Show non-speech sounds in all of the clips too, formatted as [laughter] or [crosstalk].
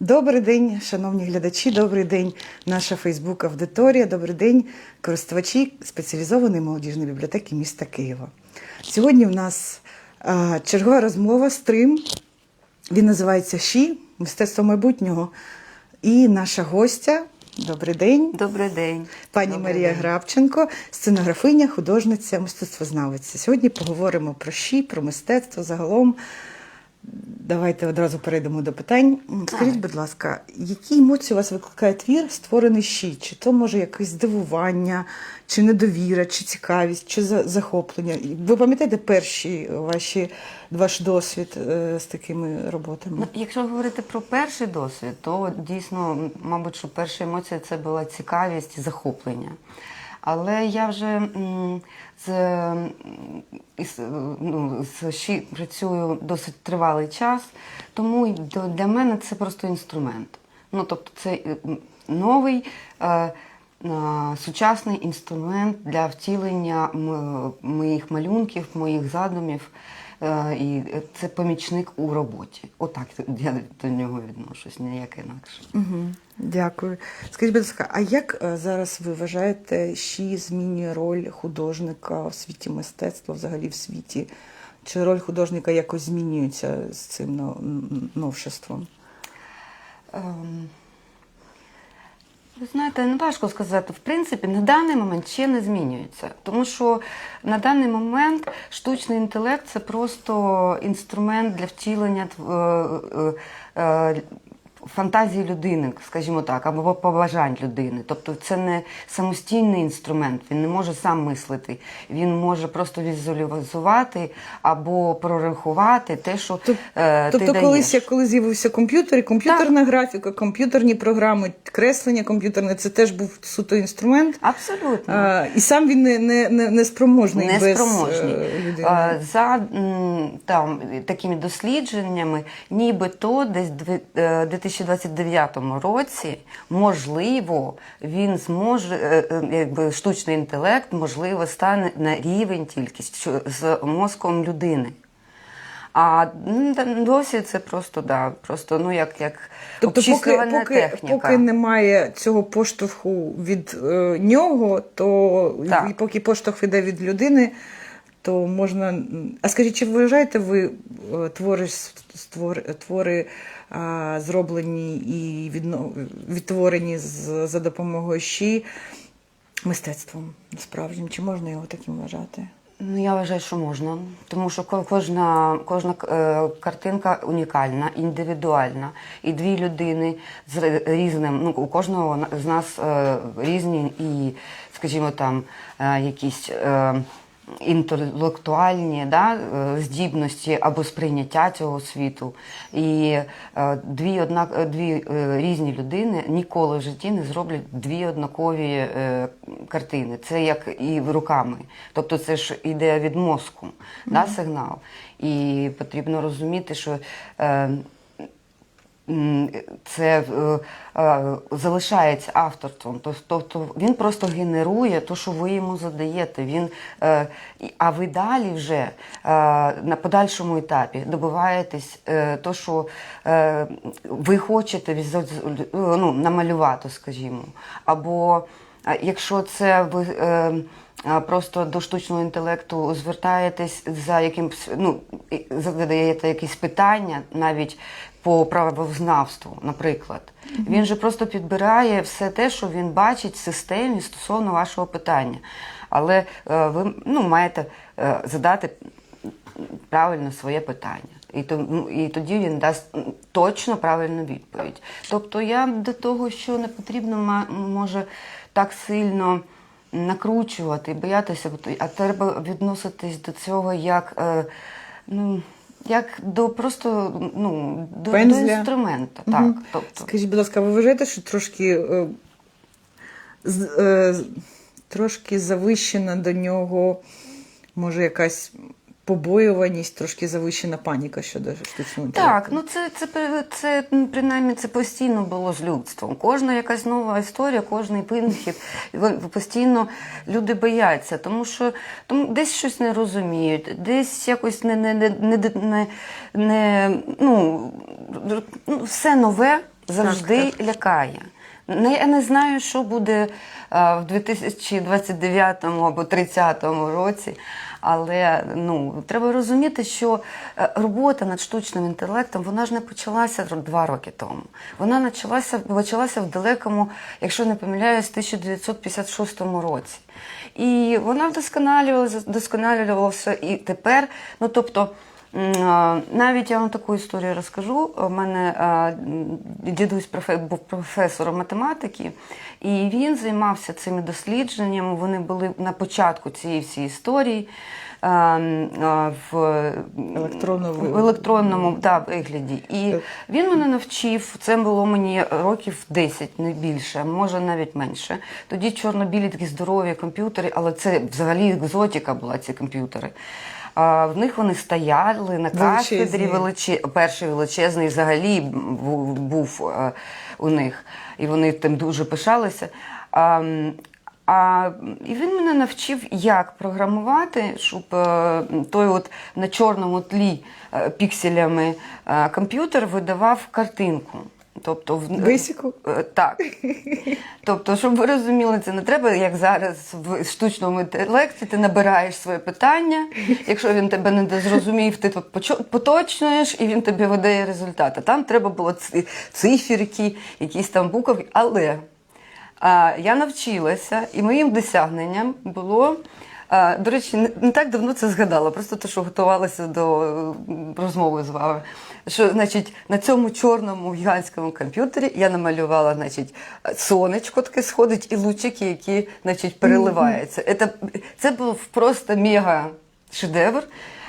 Добрий день, шановні глядачі, добрий день, наша Фейсбук-аудиторія, добрий день, користувачі спеціалізованої молодіжної бібліотеки міста Києва. Сьогодні в нас а, чергова розмова, стрим. Він називається Ші, мистецтво майбутнього. І наша гостя, добрий день, Добрий день. пані Добрий Марія день. Грабченко, сценографиня, художниця, мистецтвознавиця. Сьогодні поговоримо про щі, про мистецтво загалом. Давайте одразу перейдемо до питань. Скажіть, будь ласка, які емоції у вас викликає твір, створений щі? Чи то може якесь здивування, чи недовіра, чи цікавість, чи захоплення? Ви пам'ятаєте перші ваші ваш досвід е, з такими роботами? Ну, якщо говорити про перший досвід, то дійсно, мабуть, що перша емоція це була цікавість і захоплення. Але я вже з, ну, з ЩІ працюю досить тривалий час, тому для мене це просто інструмент. Ну, тобто, це е, новий. Е, е, Сучасний інструмент для втілення моїх малюнків, моїх задумів, і це помічник у роботі. Отак я до нього відношусь, ніяк інакше. Угу. Дякую. Скажіть, будь ласка, а як е, зараз ви вважаєте, щі змінює роль художника в світі мистецтва, взагалі в світі? Чи роль художника якось змінюється з цим новшеством? Ем, Ви знаєте, не важко сказати. В принципі, на даний момент ще не змінюється. Тому що на даний момент штучний інтелект це просто інструмент для втілення е, е, е, фантазії людини, скажімо так, або побажань людини. Тобто це не самостійний інструмент, він не може сам мислити. Він може просто візуалізувати або прорахувати те, що Тоб- е, ти Тобто, даєш. колись, як коли з'явився комп'ютер, і комп'ютерна графіка, комп'ютерні програми, креслення комп'ютерне, це теж був суто інструмент. Абсолютно. А, і сам він не, не, не, не спроможний без Неспроможні. е, людини. А, За там, такими дослідженнями, нібито десь дві- е, 2029 році, можливо, він зможе, е, е, якби штучний інтелект, можливо, стане на рівень тільки з мозком людини. А досі це просто, да, просто ну, як, як Тобто, поки, поки, техніка. поки немає цього поштовху від е, нього, то Так. і поки поштовх йде від людини, то можна. А скажіть, чи вважаєте ви е, твори, твори зроблені і відтворені за допомогою щі мистецтвом справжнім? Чи можна його таким вважати? Ну, я вважаю, що можна, тому що кожна, кожна е, картинка унікальна, індивідуальна. І дві людини з різним, ну, у кожного з нас е, різні і, скажімо, там якісь. Інтелектуальні да, е, здібності або сприйняття цього світу. І е, дві, однак, е, дві різні людини ніколи в житті не зроблять дві однакові картини. Це як і руками. Тобто це ж іде від мозку, да, сигнал. І потрібно розуміти, що. Це е, е, залишається авторством. Тобто він просто генерує те, що ви йому задаєте. Він, е, а ви далі вже на подальшому етапі добиваєтесь то, що ви хочете ну, намалювати, скажімо. Або якщо це ви. Просто до штучного інтелекту звертаєтесь за якимсь, ну, задаєте якісь питання навіть по правознавству, наприклад. Він же просто підбирає все те, що він бачить в системі стосовно вашого питання. Але е, ви ну, маєте е, задати правильно своє питання. І, то, ну, і тоді він дасть точно правильну відповідь. Тобто я до того, що не потрібно може так сильно накручувати і боятися, а треба відноситись до цього як, е, ну, як до просто ну, до, до інструмента. Так, тобто. Скажіть, будь ласка, ви вважаєте, що трошки, е, е, трошки завищена до нього, може, якась побоюваність, трошки завищена паніка щодо штучного інтелекту? Так, ну це, це, це, це м, принаймні це постійно було з людством. Кожна якась нова історія, кожний винахід, постійно люди бояться, тому що тому десь щось не розуміють, десь якось не, не, не, не, не, не ну, ну, все нове. завжди так. лякає. Не, я не знаю, що буде е, в 2029 або 2030 році, але ну, треба розуміти, що е, робота над штучним інтелектом вона ж не почалася два роки тому. Вона почалася, почалася в далекому, якщо не помиляюсь, 1956 році. І вона вдосконалювалася, вдосконалювалася і тепер. Ну, тобто, Навіть я вам таку історію розкажу. У мене дідусь був професором математики, і він займався цими дослідженнями. Вони були на початку цієї всієї історії. А, м, а, В Електронному в електронному да, вигляді. І він мене навчив. Це було мені років 10, не більше, може навіть менше. Тоді чорно-білі такі здорові комп'ютери, але це взагалі екзотика була ці комп'ютери. В них вони стояли на кафедрі Величезні. перший величезний взагалі був, е, у них, і вони тим дуже пишалися. А, і він мене навчив, як програмувати, щоб е, той от на чорному тлі е, пікселями е, комп'ютер видавав картинку. Тобто в Бейсіку? Е, Так. Тобто, щоб ви розуміли, це не треба, як зараз в штучному інтелекті ти набираєш своє питання. Якщо він тебе не зрозумів, ти поточнуєш і він тобі видає результати. Там треба було ци- циферки, якісь там буковки. Але я навчилася, і моїм досягненням було. До речі, не, так давно це згадала, просто те, що готувалася до розмови з вами. Що, значить, на цьому чорному гігантському комп'ютері я намалювала, значить, сонечко таке сходить і лучики, які, значить, переливаються. Це, це був просто мега шедевр.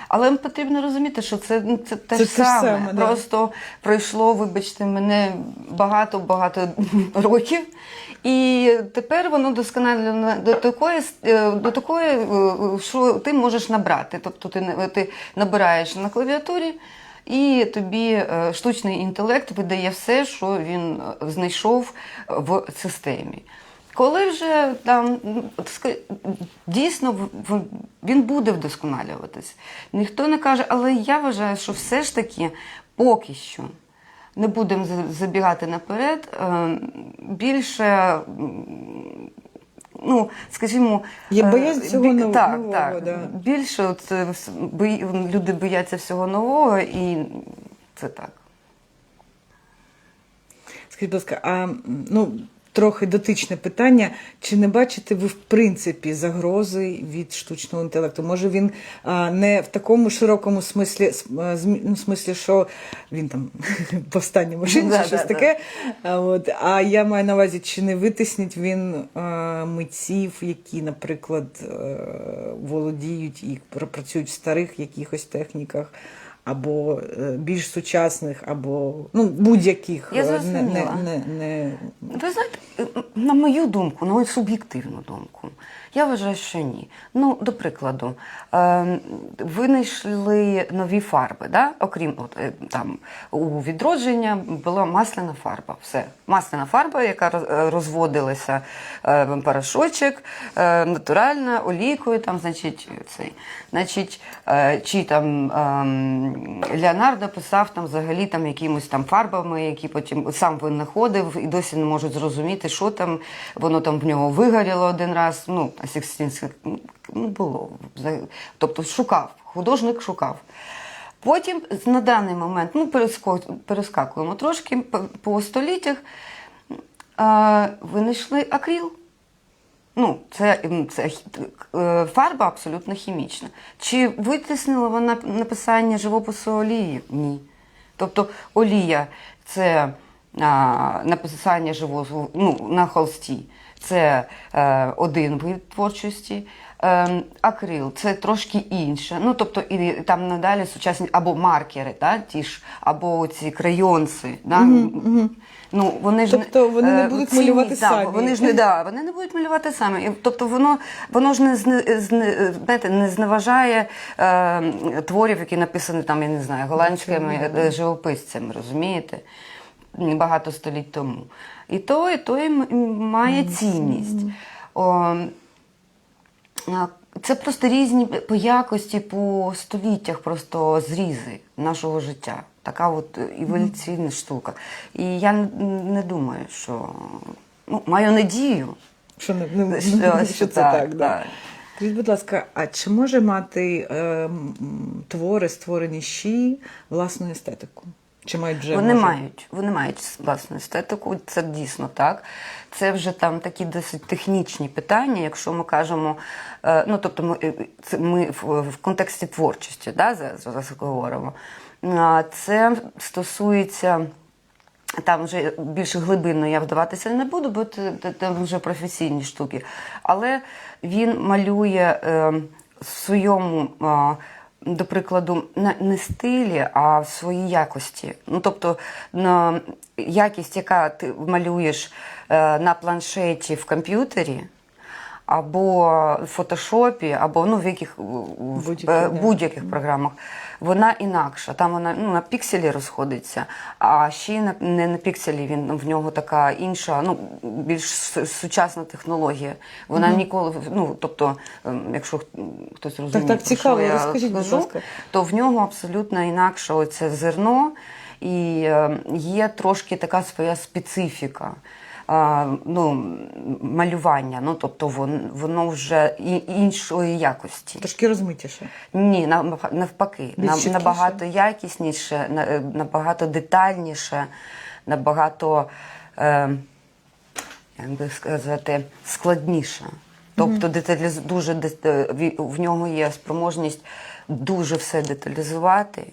Але потрібно розуміти, що це, ну, це те Це ж саме. саме, да. Просто пройшло, вибачте, мене багато-багато [laughs] років. І тепер воно досконально до такої, е, до такої, е, що ти можеш набрати. Тобто ти, ти набираєш на клавіатурі, і тобі е, штучний інтелект видає все, що він знайшов в системі. Коли вже там ну, дійсно він буде вдосконалюватись, ніхто не каже, але я вважаю, що все ж таки поки що не будемо забігати наперед. е, Більше, ну, скажімо, Є е, боязнь всього бі- нового, так, нового, так, да. більше от, е, бої- люди бояться всього нового, і це так. Скажіть, будь ласка, а ну, трохи дотичне питання. Чи не бачите ви в принципі загрози від штучного інтелекту? Може він а, не в такому широкому смислі, ну, смислі, що він там [laughs] повстання машин чи щось таке. А, от, а я маю на увазі, чи не витиснить він а, митців, які, наприклад, е, володіють і працюють в старих якихось техніках. Або е, більш сучасних, або ну, будь-яких Я е, не, не, не, не... Ви знаєте, на мою думку, на мою суб'єктивну думку, я вважаю, що ні. Ну, до прикладу, е, винайшли нові фарби, да? окрім от, е, там у відродження була масляна фарба. Все. Масляна фарба, яка е, розводилася е, порошочок, е, натуральна, олійкою, там, значить, цей. Значить, чи там ем, Леонардо писав там взагалі там якимось там фарбами, які потім сам винаходив і досі не можуть зрозуміти, що там, воно там в нього вигоріло один раз. Ну, а Сікстінське ну, було. Тобто шукав, художник шукав. Потім на даний момент, ну, перескакуємо трошки по, століттях, винайшли акріл. Ну, це, це е, фарба абсолютно хімічна. Чи витіснила вона написання живопису олії? Ні. Тобто олія це а, написання живопису ну, на холсті. Це е, один вид творчості. Е, акрил це трошки інше. Ну, тобто, і там надалі сучасні або маркери, да, ті ж, або ці крайонси. Да? Ну, вони ж Тобто вони не е, будуть цінні, малювати да, самі. Вони ж не да, вони не будуть малювати самі. І, Тобто воно, воно ж не, зне, зне, знаєте, не зневажає е, творів, які написані там, я не знаю, голландськими е, живописцями, розумієте? Багато століть тому. І то, і то і має цінність. О, Це просто різні по якості, по століттях просто зрізи нашого життя. Така от еволюційна штука. І я не, думаю, що ну, маю надію. Що, не, не, Що- що, що це так, так, да. так. Скажіть, будь ласка, а чи може мати е, твори, створені щі, власну естетику? Чи мають вже Вони може? мають, вони мають власну естетику, це дійсно так. Це вже там такі досить технічні питання, якщо ми кажемо, е, ну тобто ми, е, це ми в, в контексті творчості, да, зараз, зараз говоримо. Це стосується. Там вже більш глибинно я вдаватися не буду, бо це, це, це вже професійні штуки. Але він малює е, в своєму, е, до прикладу, не стилі, а в своїй якості. Ну, тобто, на якість, яка ти малюєш е, на планшеті в комп'ютері. Або в фотошопі, або ну, в яких в Будь-яких, е, будь-яких програмах, вона інакша. Там вона ну, на пікселі розходиться, а ще на, не на пікселі він в нього така інша, ну більш сучасна технологія. Вона ніколи, ну тобто, ем, якщо хтось розуміє, так, про цікаво, що розкажіть, будь кажу, ласка. то в нього абсолютно інакше оце зерно, і е, є трошки така своя специфіка. Ну, малювання, ну тобто воно, воно вже іншої якості. Трошки розмитіше. Ні, нав- навпаки, Більш набагато якісніше, е, набагато детальніше, набагато, е, як би сказати, складніше. Тобто деталіз... дуже е, в нього є спроможність дуже все деталізувати.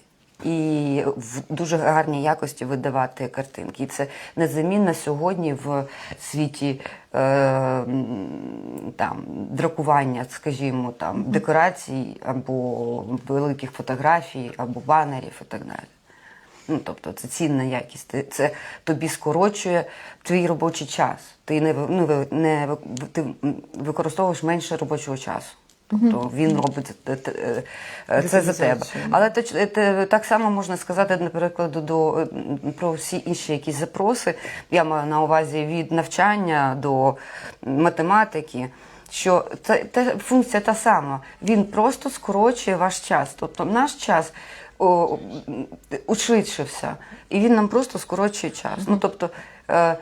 І в дуже гарній якості видавати картинки. І це незамінно сьогодні в світі е, там, друкування, скажімо, там, декорацій або великих фотографій, або банерів і так далі. Ну, тобто це цінна якість. Це тобі скорочує твій робочий час. Ти не, ну, не ти використовуєш менше робочого часу. Тобто він робить це, це, е, це за тебе. Але так само можна сказати, наприклад, до, е, про всі інші якісь запроси. Я маю на увазі від навчання до математики. Що це, це функція та сама. Він просто скорочує ваш час. Тобто наш час о, ушвидшився, і він нам просто скорочує час. Ну тобто, е,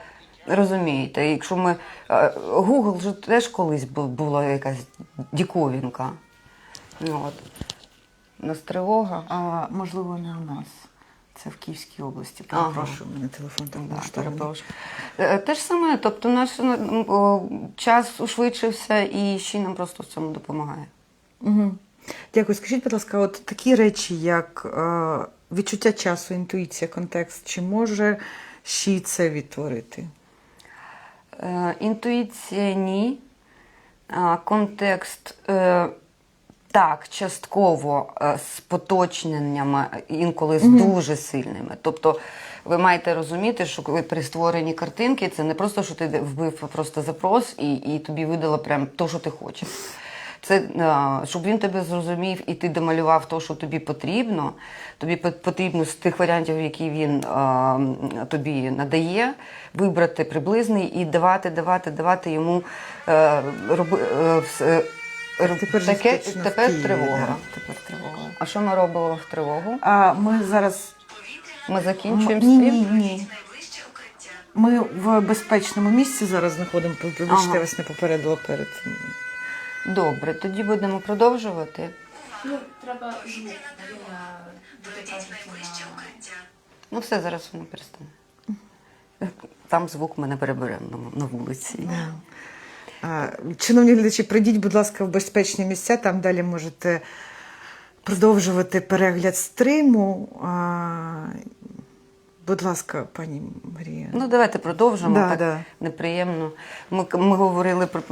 розумієте, якщо ми е, Google же теж колись була якась діковінка. От. У нас тривога. А можливо, не у нас. Це в Київській області. Ага. Перепрошую, мене телефон там Да, перепрошую. Е, Те ж саме, тобто наш о, час ушвидшився і ще нам просто в цьому допомагає. Угу. Дякую. Скажіть, будь ласка, от такі речі, як е, відчуття часу, інтуїція, контекст, чи може щі це відтворити? Е, Інтуїція ні. Контекст е, так, частково е, з поточненнями, інколи з дуже сильними. Тобто ви маєте розуміти, що коли при створенні картинки, це не просто, що ти вбив просто запрос і, і тобі видало прям то, що ти хочеш. Це е, щоб він тебе зрозумів і ти домалював те, що тобі потрібно. Тобі потрібно з тих варіантів, які він е, тобі надає, вибрати приблизний і давати, давати, давати йому е, роби, е, вс- е, Тепер таке, тепер Києві, тривога. да, тепер тривога. А що ми робимо в тривогу? А ми зараз Ми закінчуємо ні, стрім? ні, ні. Ми в безпечному місці зараз знаходимо. Вибачте, Ага. вас не попередила перед. Добре, тоді будемо продовжувати. Ну, треба звук. Ну, все, зараз воно перестане. Там звук ми не переберемо на, на вулиці. А, Шановні глядачі, прийдіть, будь ласка, в безпечні місця. Там далі можете продовжувати перегляд стриму. А, Будь ласка, пані Марія. Ну, давайте продовжимо. Да, так да. неприємно. Ми, ми говорили про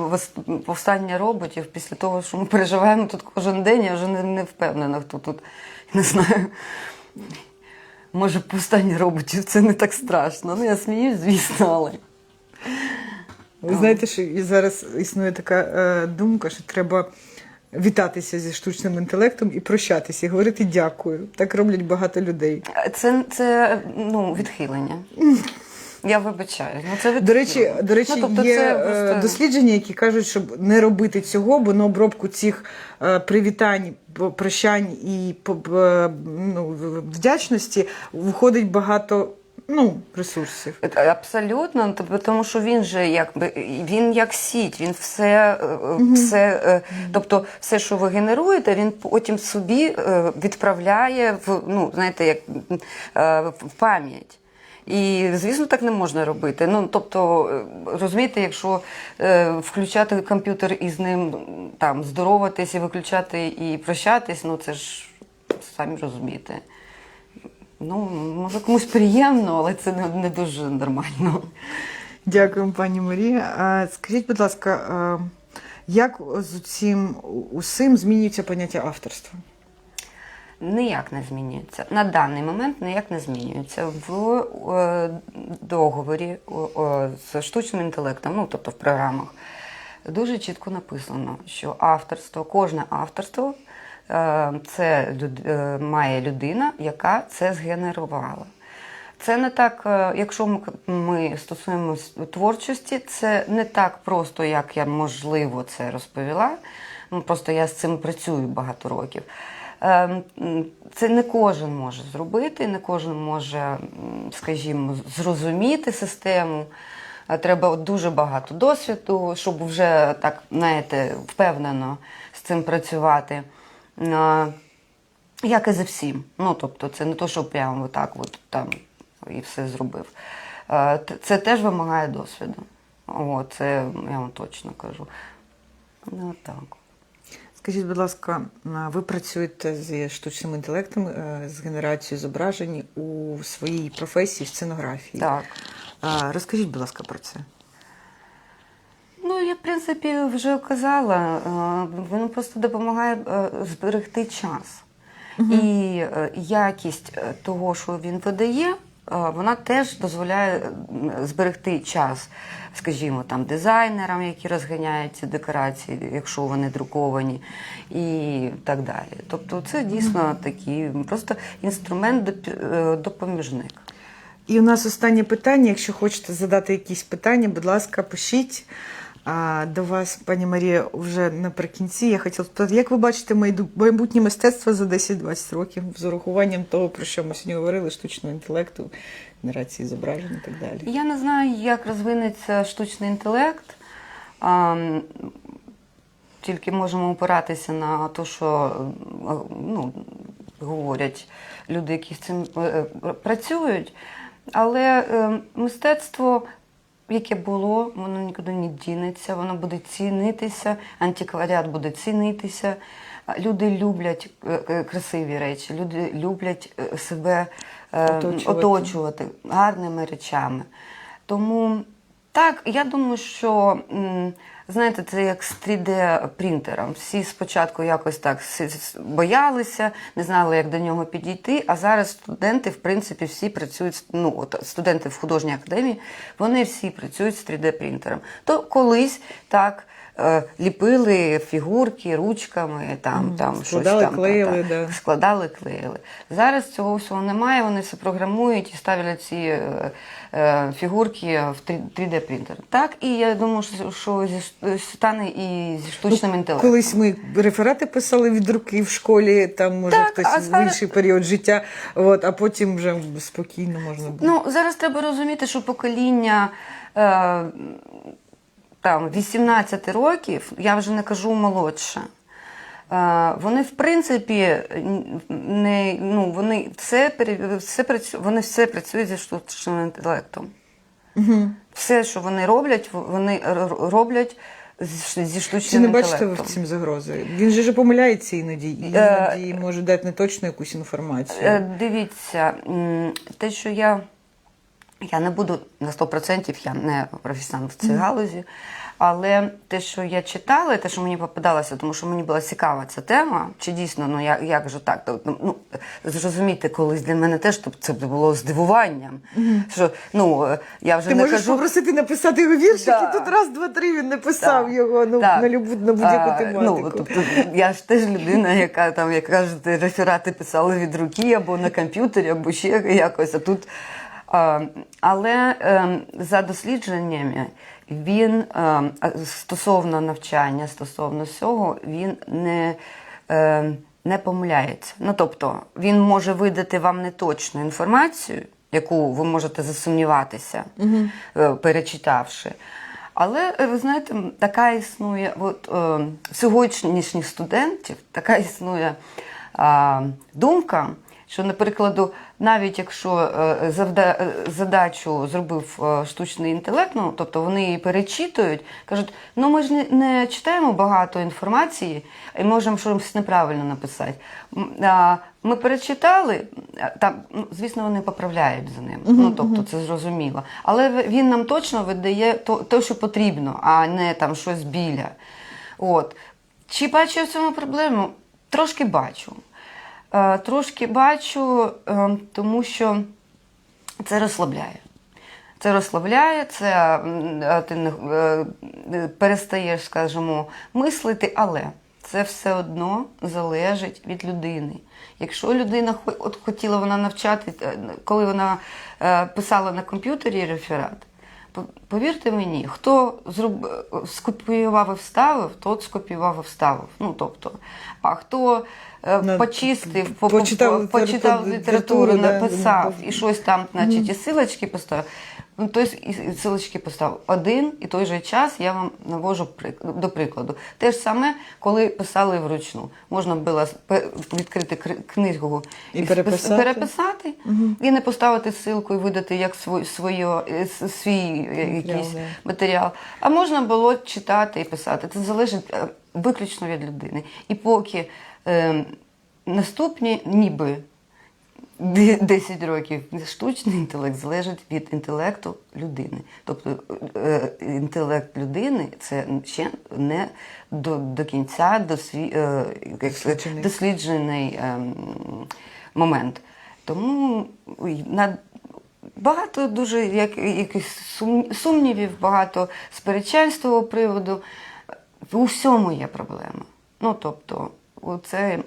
повстання роботів після того, що ми переживаємо тут кожен день. Я вже не, не впевнена, хто тут не знаю. Може, повстання роботів це не так страшно. Ну, я сміюсь, звісно, але. Ви знаєте, що і зараз існує така е, думка, що треба вітатися зі штучним інтелектом і прощатися, і говорити дякую. Так роблять багато людей. Це, це ну, відхилення. Я вибачаю. Ну, це До речі, до речі, ну, тобто є це е, просто... дослідження, які кажуть, щоб не робити цього, бо на обробку цих е, привітань, прощань і е, ну, вдячності виходить багато ну, ресурсів. Е, Абсолютно, тобто, тому що він же якби він як сіть, він все, е, все, е, тобто все, що ви генеруєте, він потім собі е, відправляє в ну, знаєте, як е, в пам'ять. І, звісно, так не можна робити. Ну, тобто, е, розумієте, якщо е, включати комп'ютер і з ним там здороватись, і виключати і прощатись, ну це ж самі розумієте. Ну, може комусь приємно, але це не, не дуже нормально. Дякуємо, пані Марія. А скажіть, будь ласка, е, як з цим усім змінюється поняття авторства? Ніяк не змінюється. На даний момент ніяк не змінюється. В е, договорі з штучним інтелектом, ну тобто в програмах, дуже чітко написано, що авторство, кожне авторство це е, має людина, яка це згенерувала. Це не так, е, якщо ми, стосуємось творчості, це не так просто, як я можливо це розповіла. Ну, просто я з цим працюю багато років. Це не кожен може зробити, не кожен може, скажімо, зрозуміти систему. Е, Треба дуже багато досвіду, щоб вже так, знаєте, впевнено з цим працювати. Як і за всім. Ну, тобто, це не то, що прямо так от там і все зробив. Це теж вимагає досвіду. О, це я вам точно кажу. Ну, так. Скажіть, будь ласка, ви працюєте зі штучним інтелектом, е, з генерацією зображень у своїй професії сценографії. Так. Розкажіть, будь ласка, про це. Ну, я, в принципі, вже казала, е, воно просто допомагає е, зберегти час. І е, якість того, що він видає, вона теж дозволяє зберегти час, скажімо, там дизайнерам, які розганяють ці декорації, якщо вони друковані, і так далі. Тобто, це дійсно такий просто інструмент допоміжник. І у нас останнє питання. Якщо хочете задати якісь питання, будь ласка, пишіть. До вас, пані Марія, вже наприкінці. Я хотіла спитати, як ви бачите майбутнє мистецтво за 10-20 років з урахуванням того, про що ми сьогодні говорили, штучного інтелекту, генерації зображень і так далі. Я не знаю, як розвинеться штучний інтелект. Тільки можемо опиратися на те, що е, ну, говорять люди, які з цим е, е, працюють. Але е, мистецтво, яке було, воно нікуди не дінеться, воно буде цінитися, антикваріат буде цінитися. Люди люблять е, е, красиві речі, люди люблять е, себе Оточувати. оточувати гарними речами. Тому так, я думаю, що знаєте, це як з 3D-принтером. Всі спочатку якось так боялися, не знали, як до нього підійти. А зараз студенти, в принципі, всі працюють, ну, от студенти в художній академії, вони всі працюють з 3D-принтером. То колись так. е, Ліпили фігурки ручками, там, там щось там, клеїли, та- та. да. складали, клеїли. Зараз цього всього немає, вони все програмують і ставлять ці е, е, фігурки в 3D принтер. Так, і я думаю, що, що зі, стане і зі штучним інтелектом. Ну, Колись ми реферати писали від руки в школі, там може Так, хтось а в інший період життя, от, а потім вже спокійно можна було. Ну, зараз треба розуміти, що покоління е, там, 18 років, я вже не кажу молодше. Е, вони, в принципі, не, ну, вони, все, все, працю- вони все працюють зі штучним інтелектом. Угу. Все, що вони роблять, вони роблять зі штучним Чи не бачите ви в цім загрози? Він же ж помиляється іноді, і Е, іноді може дати неточну якусь інформацію. Е, Дивіться, те, що я, я не буду на 100%, я не професіонал в цій галузі, але те, що я читала, і те, що мені попадалося, тому що мені була цікава ця тема, чи дійсно, ну як, як же так? Тобто, ну, зрозуміти, колись для мене теж тобто, це було здивуванням. Що, ну, я вже Ти не можеш кажу. попросити написати його віршик, Да. і тут раз, два, три він написав Так, його ну, так. на, любу, на будь-яку А, тематику. Ну, тобто, я ж теж людина, яка там, як кажете, реферати писала від руки або на комп'ютері, або ще якось. А тут, Але е, за дослідженнями він е, стосовно навчання, стосовно всього, він не, е, не помиляється. Ну тобто він може видати вам неточну інформацію, яку ви можете засумніватися, е, перечитавши. Але е, ви знаєте, така існує от, сьогоднішніх студентів, така існує думка, що, наприклад, навіть якщо е, завда, е, задачу зробив е, штучний інтелект, ну тобто вони її перечитують, кажуть, ну ми ж не, не читаємо багато інформації і можемо щось неправильно написати. Ми перечитали, там, ну, звісно, вони поправляють за ним. Ну тобто це зрозуміло. Але він нам точно видає то, то, що потрібно, а не там щось біля. От. Чи бачу я в цьому проблему? Трошки бачу. Е, Трошки бачу, е, тому що це розслабляє. Це розслабляє, це е, ти не- перестаєш, скажімо, мислити, але це все одно залежить від людини. Якщо людина от хотіла вона навчати, коли вона писала на комп'ютері реферат, повірте мені, хто зроб... скопіював і вставив, тот скопіював і вставив. Ну тобто, а хто На- почистив, по- почитав по- почитав літературу, літературу, да, написав да. і щось там, значить, і силочки поставив. Ну, тобто, і, і силочки поставив. Один і той же час я вам навожу прик- до прикладу. Те ж саме, коли писали вручну. Можна було с- пе- відкрити кри- книгу І спис- переписати. переписати і не поставити ссылку і видати як свій, своє, е, с- свій е, якийсь да. матеріал. А можна було читати і писати. Це залежить е, виключно від людини. І поки е, наступні, ніби де- 10 років, штучний інтелект залежить від інтелекту людини. Тобто е, інтелект людини це ще не до, до кінця досві, е, Досліджений. досліджений ем, момент. Тому на багато дуже як, якихось сум- сумнівів, багато сперечань з того приводу. У всьому є проблема. Ну тобто, це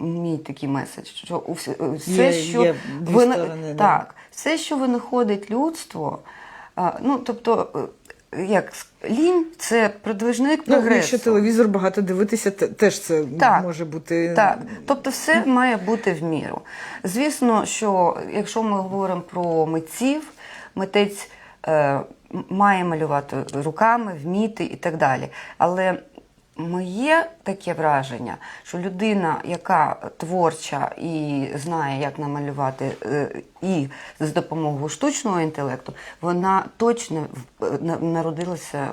мій такий меседж, що у все, Є- що є вина- сторони, так, все, що винаходить людство, ну тобто, е, як лінь це продвижник Ну, прогресу. якщо телевізор багато дивитися, теж це Так, може бути. Так, тобто все має бути в міру. Звісно, що якщо ми говоримо про митців, митець е, має малювати руками, вміти і так далі. Але моє таке враження, що людина, яка творча і знає, як намалювати, е, і з допомогою штучного інтелекту, вона точно в- народилася,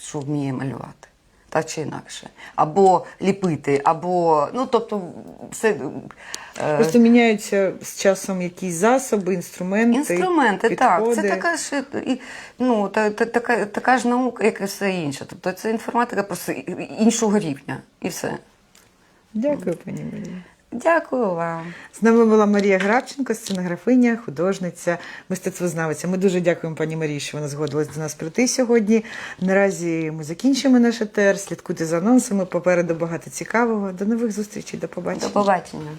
що вміє малювати так чи інакше. Або ліпити, або ну тобто все. е, Просто міняються з часом якісь засоби, інструменти. Інструменти, так. Це така ж і, ну, та, та, така, така ж наука, як і все інше. Тобто це інформатика просто іншого рівня. І все. Дякую, пані Марія. Дякую вам. З нами була Марія Грабченко, сценографиня, художниця, мистецтвознавиця. Ми дуже дякуємо пані Марії, що вона згодилась до нас прийти сьогодні. Наразі ми закінчимо наш етер. Слідкуйте за анонсами. Попереду багато цікавого. До нових зустрічей. До побачення. До побачення.